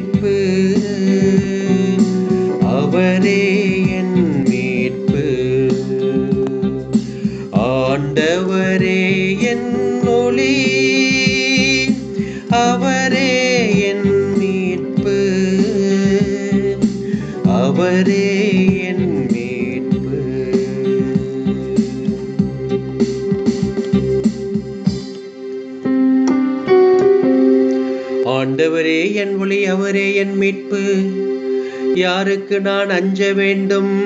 மீட்பு. அவரே என் மீட்பு. ஆண்டவரே என் ஒளி. அவரே என் மீட்பு. அவரே ஆண்டவரே என் ஒளி அவரே என் மீட்பு. யாருக்கு நான் அஞ்ச வேண்டும்?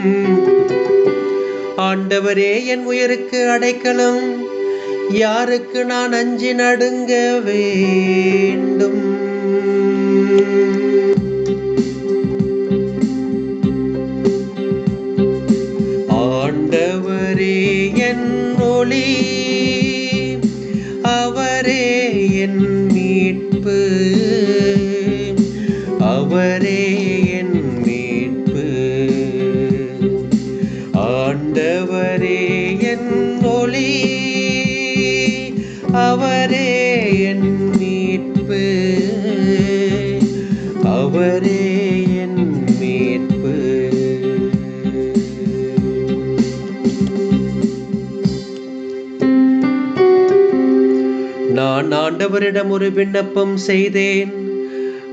ஆண்டவரே என் உயிருக்கு அடைக்கலம். யாருக்கு நான் அஞ்சி நடுங்கவே? அவரே என் மீட்பு. ஆண்டவரே என் ஒளி. அவரே என் மீட்பு. அவரே என் மீட்பு. நான் ஆண்டவரிடம் ஒரு விண்ணப்பம் செய்தேன்.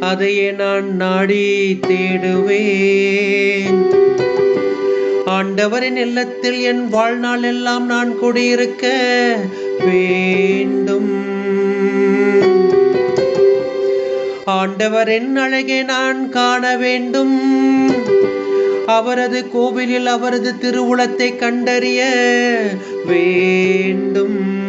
அதையே நான் நாடி தேடுவேன். ஆண்டவரின் இல்லத்தில் என் வாழ்நாள் எல்லாம் நான் குடியிருக்க வேண்டும். ஆண்டவரின் அழகை நான் காண வேண்டும். அவரது கோவிலில் அவரது திருவுளத்தை கண்டறிய வேண்டும்.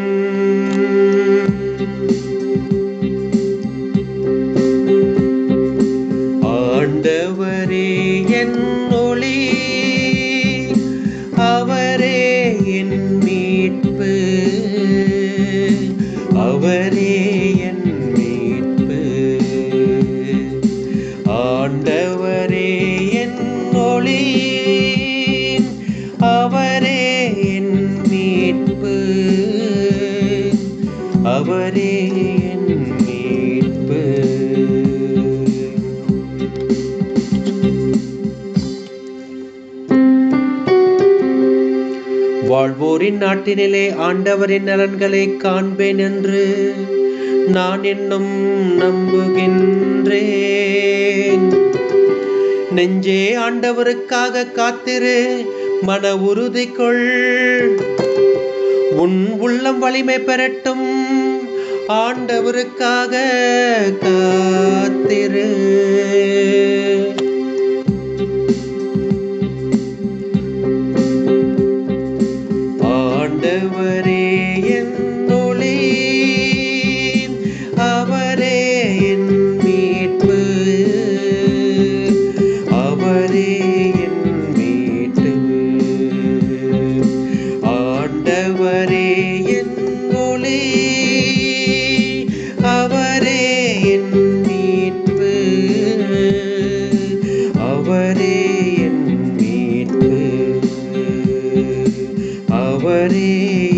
ஆண்டவரே என் ஒளி அவரே என் மீட்பு. அவரே என் மீட்பு. வாழ்வோரின் நாட்டினிலே ஆண்டவரின் நலன்களை காண்பேன் என்று நான் என்னும் நம்புகின்றேன். நெஞ்சே ஆண்டவருக்காக காத்திரு மன உறுதி கொள் உன் உள்ளம் வலிமை பெறட்டும் ஆண்டவருக்காக காத்திரு. அவரே என் மீட்பு. அவரே